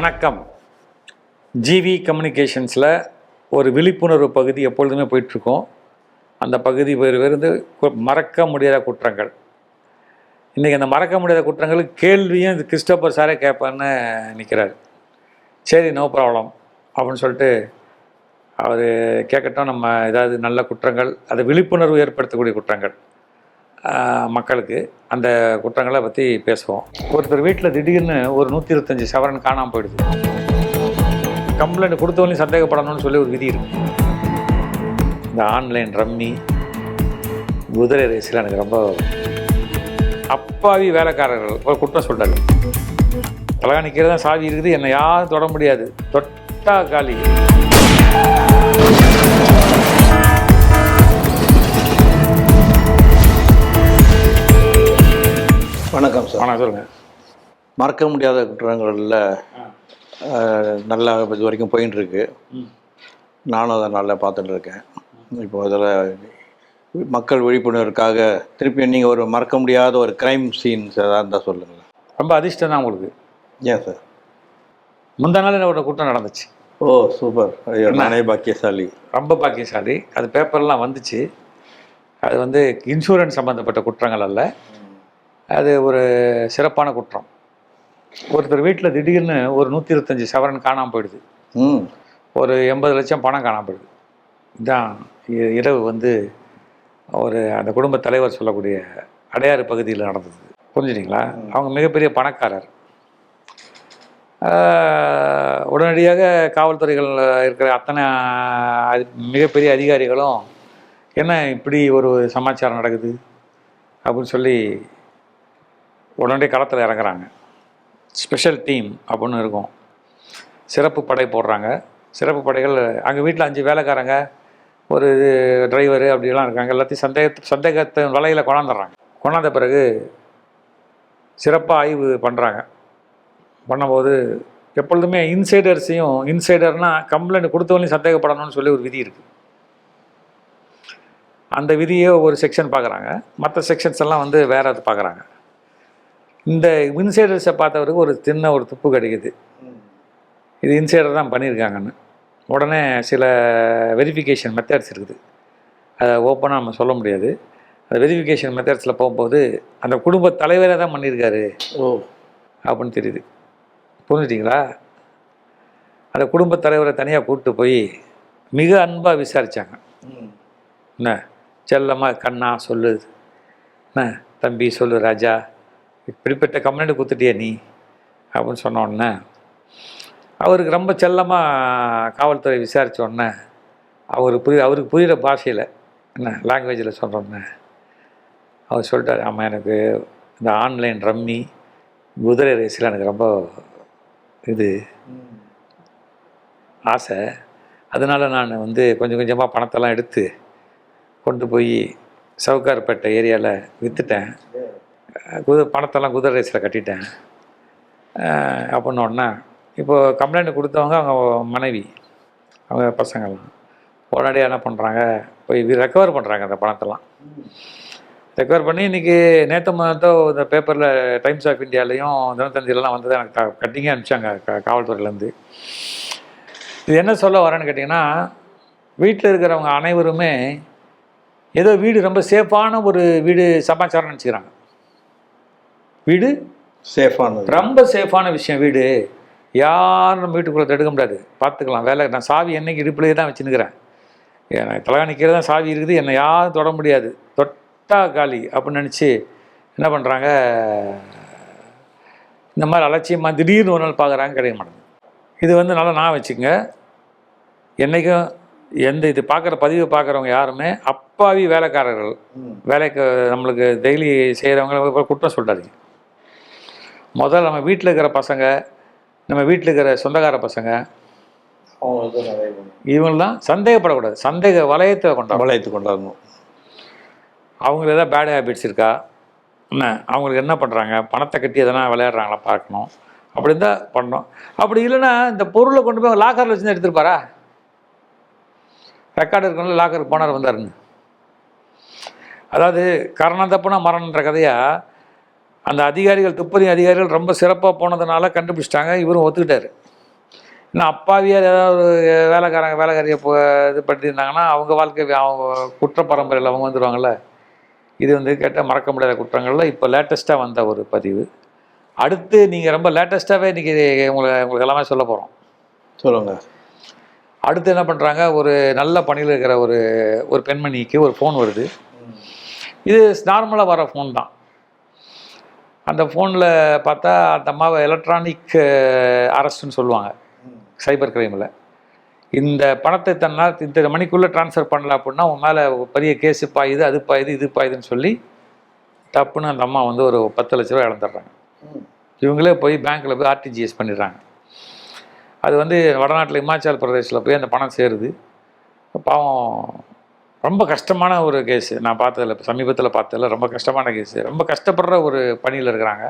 வணக்கம். ஜிவி கம்யூனிகேஷன்ஸில் ஒரு விழிப்புணர்வு பகுதி எப்பொழுதுமே போயிட்டுருக்கோம். அந்த பகுதி பேர் இருந்து கு- மறக்க முடியாத குற்றங்கள். இன்றைக்கி அந்த மறக்க முடியாத குற்றங்களுக்கு கேள்வியும் இது கிறிஸ்டோபர் சாரே கேட்பான்னு நிற்கிறார் சரி நோ ப்ராப்ளம் அப்படின்னு சொல்லிட்டு அவர் கேட்கட்டும் நம்ம ஏதாவது நல்ல குற்றங்கள் அதை விழிப்புணர்வு ஏற்படுத்தக்கூடிய குற்றங்கள். மக்களுக்கு அந்த குற்றங்களை பற்றி பேசுவோம். ஒருத்தர் வீட்டில் திடீர்னு ஒரு நூற்றி இருபத்தஞ்சி சவரன் காணாமல் போயிடுது. கம்ப்ளைண்ட் கொடுத்தவங்களையும் சந்தேகப்படணும்னு சொல்லி ஒரு விதி இருக்கு. இந்த ஆன்லைன் ரம்மி குதிரை ரேஸில் எனக்கு ரொம்ப அப்பாவி வேலைக்காரர்கள் ஒரு குற்றம் சொல்கிறாரு தலகா நிற்கிறது தான் சாவி இருக்குது என்னை யாரும் தொட முடியாது. தொட்டா காலி. வணக்கம் சார். ஆனால் சொல்லுங்கள் மறக்க முடியாத குற்றங்களில் நல்லா இது வரைக்கும் போயின்னு இருக்கு நானும் அதை நல்லா பார்த்துட்டு இருக்கேன் இப்போ அதில் மக்கள் விழிப்புணர்வுக்காக திருப்பி நீங்கள் ஒரு மறக்க முடியாத ஒரு க்ரைம் சீன்ஸ் எதாவது இருந்தால் சொல்லுங்களேன். ரொம்ப அதிர்ஷ்டம் தான் உங்களுக்கு. ஏன் சார்? முந்தா நாள் ஒரு குற்றம் நடந்துச்சு? ஓ சூப்பர். ஐயோ நானே பாக்கியசாலி. ரொம்ப பாக்கியசாலி. அது பேப்பர்லாம் வந்துச்சு. அது வந்து இன்சூரன்ஸ் சம்மந்தப்பட்ட குற்றங்கள் அல்ல. அது ஒரு சிறப்பான குற்றம். ஒருத்தர் வீட்டில் திடீர்னு ஒரு நூற்றி இருபத்தஞ்சி சவரன் காணாமல் போயிடுது. ஒரு எண்பது லட்சம் பணம் காணாமல் போயிடுது. இதான் இ- இரவு வந்து ஒரு அந்த குடும்ப தலைவர் சொல்லக்கூடிய அடையாறு பகுதியில் நடந்தது. புரிஞ்சுட்டிங்களா அவங்க மிகப்பெரிய பணக்காரர். உடனடியாக காவல்துறைகள் இருக்கிற அத்தனை அதி- மிகப்பெரிய அதிகாரிகளும் என்ன இப்படி ஒரு சமாச்சாரம் நடக்குது? அப்படின்னு சொல்லி உடனே களத்தில் இறங்குறாங்க. ஸ்பெஷல் டீம் அப்படின்னு இருக்கும். சிறப்பு படை போடுறாங்க. சிறப்பு படைகள் அங்கே வீட்டில் அஞ்சு வேலைக்காரங்க ஒரு டிரைவரு அப்படிலாம் இருக்காங்க. எல்லாத்தையும் சந்தேக சந்தேகத்தை வலையில் கொண்டாந்துடுறாங்க. கொண்டாந்த பிறகு சிறப்பாக ஆய்வு பண்ணுறாங்க பண்ணும்போது எப்பொழுதுமே இன்சைடர்ஸையும் இன்சைடர்னால் கம்ப்ளைண்ட் கொடுத்தவங்களையும் சந்தேகப்படணும்னு சொல்லி ஒரு விதி இருக்குது அந்த விதியை ஒரு செக்ஷன் பார்க்குறாங்க. மற்ற செக்ஷன்ஸ் எல்லாம் வந்து வேறு அது பார்க்குறாங்க. இந்த இன்சைடர்ஸை பார்த்தவருக்கு ஒரு சின்ன ஒரு துப்பு கிடைக்குது. இது இன்சைடர் தான் பண்ணியிருக்காங்கன்னு. உடனே சில வெரிஃபிகேஷன் மெத்தட்ஸ் இருக்குது. அதை ஓப்பனாக நம்ம சொல்ல முடியாது. அந்த வெரிஃபிகேஷன் மெத்தட்ஸில் போகும்போது அந்த குடும்ப தலைவரே தான் பண்ணியிருக்காரு. ஓ. அப்படின்னு தெரியுது. புரிஞ்சுட்டிங்களா? அந்த குடும்ப தலைவரை தனியாக கூப்பிட்டு போய் மிக அன்பாக விசாரித்தாங்க என்ன? செல்லம்மா கண்ணா சொல்லு. என்ன? தம்பி சொல்லு ராஜா. இப்படிப்பட்ட கம்ப்ளைண்ட் கொடுத்துட்டியே நீ? அப்படின்னு சொன்ன உடனே அவருக்கு ரொம்ப செல்லமாக காவல்துறை விசாரித்த உடனே அவர் புரிய அவருக்கு புரிகிற பாஷையில் என்ன லாங்குவேஜில் சொல்கிறோன்னே அவர் சொல்லிட்டார் ஆமாம் எனக்கு இந்த ஆன்லைன் ரம்மி குதிரை ரேஸில் எனக்கு ரொம்ப இது ஆசை. அதனால் நான் வந்து கொஞ்சம் கொஞ்சமாக பணத்தெல்லாம் எடுத்து கொண்டு போய் சவுக்கார்பேட்டை ஏரியாவில் விற்றுட்டேன் குதிரை பணத்தெல்லாம் குதிரை ரேஸில் கட்டிட்டேன் அப்படின்னு உடனே இப்போ கம்ப்ளைண்ட் கொடுத்தவங்க அவங்க மனைவி அவங்க பசங்கள்லாம் உடனடியாக என்ன பண்ணுறாங்க போய் ரெக்கவர் பண்ணுறாங்க அந்த பணத்தெல்லாம். ரெக்கவர் பண்ணி இன்றைக்கி நேற்று மதத்தோ இந்த பேப்பரில் டைம்ஸ் ஆஃப் இந்தியாலையும் தினத்தந்திலலாம் வந்தது எனக்கு கட்டிங்காக அனுப்பிச்சாங்க க காவல்துறையிலேருந்து. இது என்ன சொல்ல வரேன்னு கேட்டிங்கன்னா வீட்டில் இருக்கிறவங்க அனைவருமே ஏதோ வீடு ரொம்ப சேஃபான ஒரு வீடு சமாச்சாரம் நினச்சிக்கிறாங்க. வீடு? சேஃபானது. ரொம்ப சேஃபான விஷயம் வீடு. யாரும் நம்ம வீட்டுக்குள்ளே எடுக்க முடியாது. பார்த்துக்கலாம். வேலை நான் சாவி என்னைக்கு இடுப்புலேயே தான் வச்சுன்னுக்கிறேன். எனக்கு தலகா நிற்கிறது தான் சாவி இருக்குது. என்னை யாரும் தொட முடியாது. தொட்டா காலி அப்படின்னு நினச்சி என்ன பண்ணுறாங்க? இந்த மாதிரி அலட்சியமாக திடீர்னு ஒரு நாள் பார்க்குறாங்க கிடைக்க மாட்டேங்குது. இது வந்து நல்லா நான் வச்சுக்கங்க. என்றைக்கும் எந்த இது பார்க்குற பதிவு பார்க்குறவங்க யாருமே அப்பாவி வேலைக்காரர்கள். வேலைக்கு நம்மளுக்கு டெய்லி செய்கிறவங்க குற்றம் சொல்லிட்டாதீங்க முதல்ல நம்ம வீட்டில் இருக்கிற பசங்க நம்ம வீட்டில் இருக்கிற சொந்தக்கார பசங்க இவங்கெல்லாம் சந்தேகப்படக்கூடாது. சந்தேக வளையத்தை கொண்டாடும் வளையத்து கொண்டாடணும். அவங்களுக்கு ஏதாவது பேட் ஹேபிட்ஸ் இருக்கா? என்ன? அவங்களுக்கு என்ன பண்ணுறாங்க பணத்தை கட்டி எதனா விளையாடுறாங்களா பார்க்கணும். அப்படி இருந்தால் பண்ணணும். அப்படி இல்லைன்னா இந்த பொருளை கொண்டு போய் லாக்கரில் வச்சு எடுத்துருப்பாரா? ரெக்கார்டு இருக்கணும்ல லாக்கருக்கு போனார் வந்தாருன்னு. அதாவது கரணம் தப்புனா மரணன்ற கதையா? அந்த அதிகாரிகள் துப்பறி அதிகாரிகள் ரொம்ப சிறப்பாக போனதுனால கண்டுபிடிச்சிட்டாங்க. இவரும் ஒத்துக்கிட்டாரு. இன்னும் அப்பாவியாக ஏதாவது ஒரு வேலைக்காரங்க வேலைக்காரியை இப்போ இது பண்ணியிருந்தாங்கன்னா அவங்க வாழ்க்கை அவங்க குற்ற பரம்பரையில் அவங்க வந்துடுவாங்கல்ல இது வந்து கேட்டால் மறக்க முடியாத குற்றங்கள்ல இப்போ லேட்டஸ்ட்டாக வந்த ஒரு பதிவு. அடுத்து நீங்கள் ரொம்ப லேட்டஸ்ட்டாகவே இன்றைக்கி உங்களை உங்களுக்கு எல்லாமே சொல்ல போகிறோம் சொல்லுங்க. அடுத்து என்ன பண்ணுறாங்க ஒரு நல்ல பணியில் இருக்கிற ஒரு ஒரு பெண்மணிக்கு ஒரு ஃபோன் வருது. இது நார்மலாக வர ஃபோன் தான். அந்த ஃபோனில் பார்த்தா அந்த அம்மாவை எலக்ட்ரானிக் அரெஸ்ட்னு சொல்லுவாங்க. சைபர் கிரைமில். இந்த பணத்தை தன்னால் இந்த மணிக்குள்ளே ட்ரான்ஸ்ஃபர் பண்ணல அப்படின்னா உன் மேலே பெரிய கேஸு பாயுது அது பாயுது இது பாயுதுன்னு சொல்லி தப்புன்னு அந்த அம்மா வந்து ஒரு பத்து லட்ச ரூபா இழந்துடுறாங்க. இவங்களே போய் பேங்க்கில் போய் ஆர்டிஜிஎஸ் பண்ணிடுறாங்க. அது வந்து வடநாட்டில் இமாச்சல் பிரதேசில் போய் அந்த பணம் சேருது. பாவம் ரொம்ப கஷ்டமான ஒரு கேஸு நான் பார்த்ததில்ல இப்போ சமீபத்தில் பார்த்ததில்ல ரொம்ப கஷ்டமான கேஸு ரொம்ப கஷ்டப்படுற ஒரு பணியில் இருக்கிறாங்க.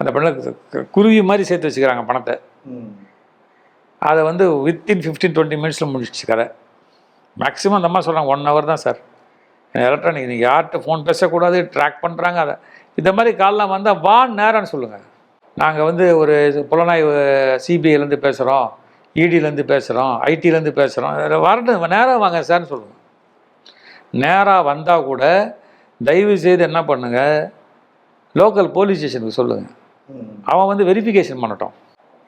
அந்த பெண்ணை குருவி மாதிரி சேர்த்து வச்சுக்கிறாங்க பணத்தை. அதை வந்து வித்தின் ஃபிஃப்டீன் டுவெண்ட்டி மினிட்ஸில் முடிச்சிச்சு கதை. மேக்ஸிமம் அந்த அம்மா சொல்கிறாங்க ஒன் ஹவர் தான் சார் எலக்ட்ரானிக் நீங்கள் யார்கிட்ட ஃபோன் பேசக்கூடாது ட்ராக் பண்ணுறாங்க அதை. இந்த மாதிரி கால்லாம் வந்தால் வா நேரம்னு சொல்லுங்கள் நாங்கள் வந்து ஒரு புலனாய்வு சிபிஐலேருந்து பேசுகிறோம் இடியிலேருந்து பேசுகிறோம் ஐடியிலேருந்து பேசுகிறோம் வரட்டும் நேராக வாங்க சார்னு சொல்லுங்கள் நேராக வந்தால் கூட தயவு செய்து என்ன பண்ணுங்கள் லோக்கல் போலீஸ் ஸ்டேஷனுக்கு சொல்லுங்கள் அவன் வந்து வெரிஃபிகேஷன் பண்ணட்டும்.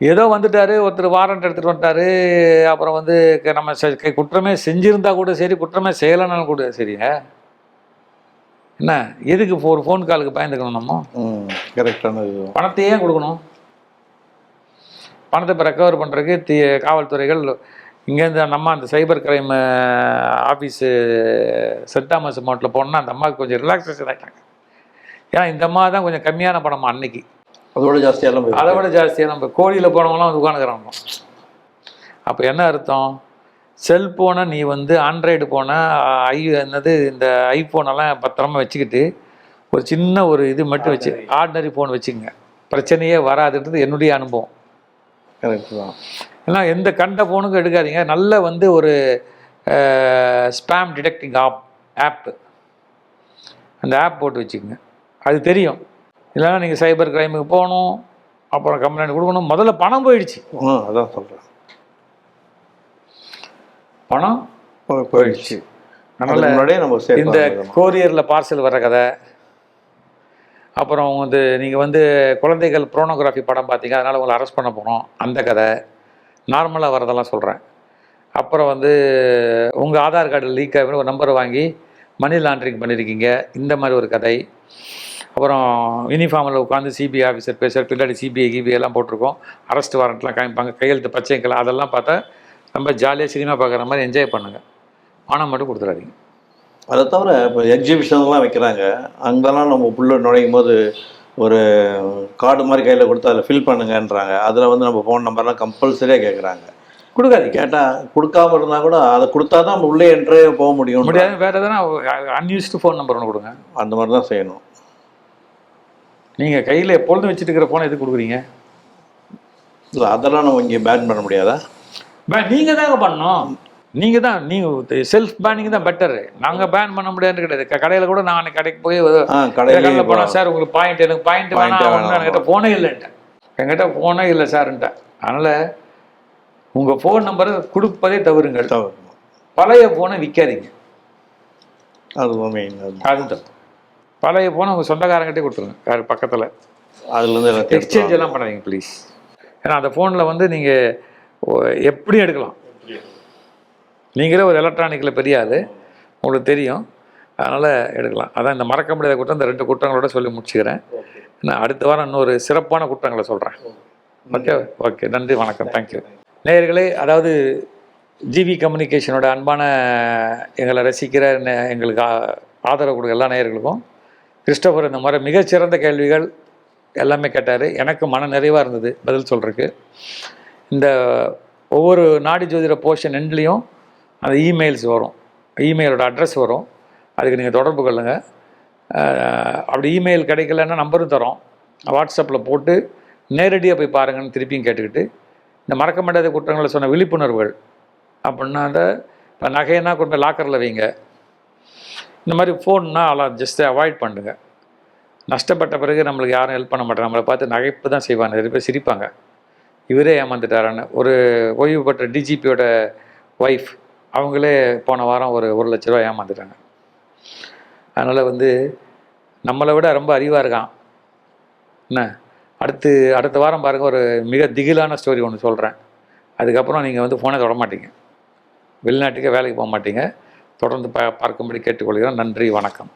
ஏதோ வந்துட்டாரு ஒருத்தர் வாரண்ட் எடுத்துகிட்டு வந்துட்டாரு அப்புறம் வந்து நம்ம குற்றமே செஞ்சிருந்தா கூட சரி குற்றமே செய்யலைனாலும் கூட சரிங்க என்ன? எதுக்கு ஒரு ஃபோன் காலுக்கு பயந்துக்கணும் நம்ம? கரெக்டான பணத்தை ஏன் கொடுக்கணும்? பணத்தை இப்போ ரெக்கவர் பண்ணுறதுக்கு தி காவல்துறைகள் இங்கேருந்து நம்ம அந்த cyber crime office saint Thomas அமௌண்ட்டில் போனோம்னா அந்த அம்மாவுக்கு கொஞ்சம் ரிலாக்ஸேஷன் ஆகிட்டாங்க ஏன்னா இந்த அம்மா தான் கொஞ்சம் கம்மியான பணமா அன்னைக்கு. அதோட போயிருக்கு. அதை விட ஜாஸ்தியாக நம்ம கோழியில் போனவங்களாம் வந்து உட்காந்துக்கிறாங்க அப்போ என்ன அர்த்தம்? செல்ஃபோனை நீ வந்து ஆண்ட்ராய்டு போனை ஐ என்னது இந்த ஐஃபோனெல்லாம் பத்திரமா வச்சுக்கிட்டு ஒரு சின்ன ஒரு இது மட்டும் வச்சு ஆர்டினரி ஃபோன் வச்சுக்கங்க. பிரச்சனையே வராதுன்றது என்னுடைய அனுபவம். கரெக்ட் தான். ஏன்னா எந்த கண்ட ஃபோனுக்கும் எடுக்காதீங்க. நல்ல வந்து ஒரு ஸ்பேம் டிடெக்டிங் ஆப் ஆப்பு அந்த ஆப் போட்டு வச்சுக்கோங்க. அது தெரியும். இல்லைன்னா நீங்கள் சைபர் கிரைமுக்கு போகணும் அப்புறம் கம்ப்ளைண்ட் கொடுக்கணும். முதல்ல பணம் போயிடுச்சு. அதான் சொல்கிறேன் பணம் போயிடுச்சு. அதனால இந்த கோரியரில் பார்சல் வர கதை அப்புறம் வந்து நீங்கள் வந்து குழந்தைகள் ப்ரோனோகிராஃபி படம் பார்த்தீங்க அதனால் உங்களை அரெஸ்ட் பண்ண போகிறோம் அந்த கதை நார்மலாக வரதெல்லாம் சொல்கிறேன் அப்புறம் வந்து உங்கள் ஆதார் கார்டு லீக் ஆகி ஒரு நம்பர் வாங்கி மணி லாண்ட்ரிங் பண்ணியிருக்கீங்க இந்த மாதிரி ஒரு கதை. அப்புறம் யூனிஃபார்மில் உட்காந்து சிபிஐ ஆஃபீஸர் பேசுகிற பின்னாடி சிபிஐ கிபிஐ எல்லாம் போட்டிருக்கோம். அரெஸ்ட் வாரண்ட்லாம் காமிப்பாங்க. கையெழுத்து பச்சை அதெல்லாம் பார்த்தா ரொம்ப ஜாலியாக சினிமா பார்க்குற மாதிரி என்ஜாய் பண்ணுங்கள் பணம் மட்டும் கொடுத்துடாதீங்க. அதை தவிர இப்போ எக்ஸிபிஷன்லாம் வைக்கிறாங்க. அங்கெல்லாம் நம்ம உள்ள நுழையும் போது ஒரு கார்டு மாதிரி கையில் கொடுத்து அதில் ஃபில் பண்ணுங்கன்றாங்க. அதில் வந்து நம்ம ஃபோன் நம்பர்லாம் கம்பல்சரியாக கேட்குறாங்க கொடுக்காதீங்க. கேட்டால் கொடுக்காம இருந்தால் கூட அதை கொடுத்தா தான் நம்ம உள்ளே என்ட்ரே போக முடியும் முடியாது. வேறு எதனா அன்யூஸ்டு ஃபோன் நம்பர் ஒன்று கொடுங்க. அந்த மாதிரி தான் செய்யணும். நீங்கள் கையில் எப்பொழுதும் வச்சுட்டு இருக்கிற ஃபோனை எதுக்கு கொடுக்குறீங்க? இல்லை அதெல்லாம் நம்ம இங்கே பேன் பண்ண முடியாதா? பே நீங்கள் தாங்க பண்ணணும். நீங்கள் தான் நீங்கள் செல்ஃப் பேனிங் தான் பெட்டரு நாங்கள் பேன் பண்ண முடியாதுன்னு கிடையாது. கடையில் கூட நான் அன்னைக்கு கடைக்கு போய் கடையில் போனேன் சார் உங்களுக்கு பாயிண்ட் எனக்கு பாயிண்ட் வேணாம். என்கிட்ட ஃபோனே இல்லைன்ட்டேன். என்கிட்ட ஃபோனே இல்லை சார்ன்ட்டேன் அதனால் உங்கள் ஃபோன் நம்பரை கொடுப்பதே தவறுங்கள் தவிர்க்கணும் பழைய ஃபோனை விற்காதீங்க மெயின் அது தப்பு பழைய ஃபோனை உங்கள் சொந்தக்காரங்கிட்டே கொடுத்துருங்க. யார் பக்கத்தில்? அதுலேருந்து எக்ஸ்சேஞ்ச் எல்லாம் பண்ணாதீங்க ப்ளீஸ் ஏன்னா அந்த ஃபோனில் வந்து நீங்கள் எப்படியும் எடுக்கலாம். நீங்களே ஒரு எலக்ட்ரானிக்கில் பெரிய ஆளு. உங்களுக்கு தெரியும். அதனால் எடுக்கலாம். அதான் இந்த மறக்க முடியாத குற்றம் இந்த ரெண்டு குற்றங்களோட சொல்லி முடிச்சுக்கிறேன். நான் அடுத்த வாரம் இன்னொரு சிறப்பான குற்றங்களை சொல்கிறேன் ஓகே. ஓகே? நன்றி வணக்கம். தேங்க்யூ நேயர்களே அதாவது ஜிவி கம்யூனிகேஷனோட அன்பான எங்களை ரசிக்கிற எங்களுக்கு ஆதரவு கொடுக்க எல்லா நேயர்களுக்கும் கிறிஸ்டோபர் இந்த மாதிரி மிகச்சிறந்த கேள்விகள் எல்லாமே கேட்டார். எனக்கு மன நிறைவாக இருந்தது பதில் சொல்கிறதுக்கு இந்த ஒவ்வொரு நாடி ஜோதிட போர்ஷன் எண்ட்லேயும் அந்த இமெயில்ஸ் வரும். இமெயிலோட அட்ரஸ் வரும். அதுக்கு நீங்கள் தொடர்பு கொள்ளுங்கள் அப்படி இமெயில் கிடைக்கலன்னா நம்பரும் தரோம். வாட்ஸ்அப்பில் போட்டு நேரடியாக போய் பாருங்கன்னு திருப்பியும் கேட்டுக்கிட்டு இந்த மறக்க முடியாத குற்றங்களை சொன்ன விழிப்புணர்வுகள் அப்படின்னா அந்த இப்போ நகைன்னா கொண்டு போய் லாக்கரில் வைங்க. இந்த மாதிரி ஃபோன்னா அலாம் ஜஸ்ட் அவாய்ட் பண்ணுங்க. நஷ்டப்பட்ட பிறகு நம்மளுக்கு யாரும் ஹெல்ப் பண்ண மாட்டாங்க. நம்மளை பார்த்து நகைப்பு தான் செய்வாங்க. நிறைய பேர் சிரிப்பாங்க. இவரே ஏமாந்துட்டாரான்னு. ஒரு ஓய்வு பெற்ற டிஜிபியோட ஒய்ஃப் அவங்களே போன வாரம் ஒரு ஒரு லட்ச ரூபா ஏமாந்துட்டாங்க. அதனால் வந்து நம்மளை விட ரொம்ப அறிவாக இருக்கான். என்ன? அடுத்து அடுத்த வாரம் பாருங்கள் ஒரு மிக திகிலான ஸ்டோரி ஒன்று சொல்கிறேன் அதுக்கப்புறம் நீங்கள் வந்து ஃபோனை தொட மாட்டீங்க. வெளிநாட்டுக்கே வேலைக்கு போக மாட்டீங்க. தொடர்ந்து பா பார்க்கும்படி கேட்டுக்கொள்கிறேன். நன்றி வணக்கம்.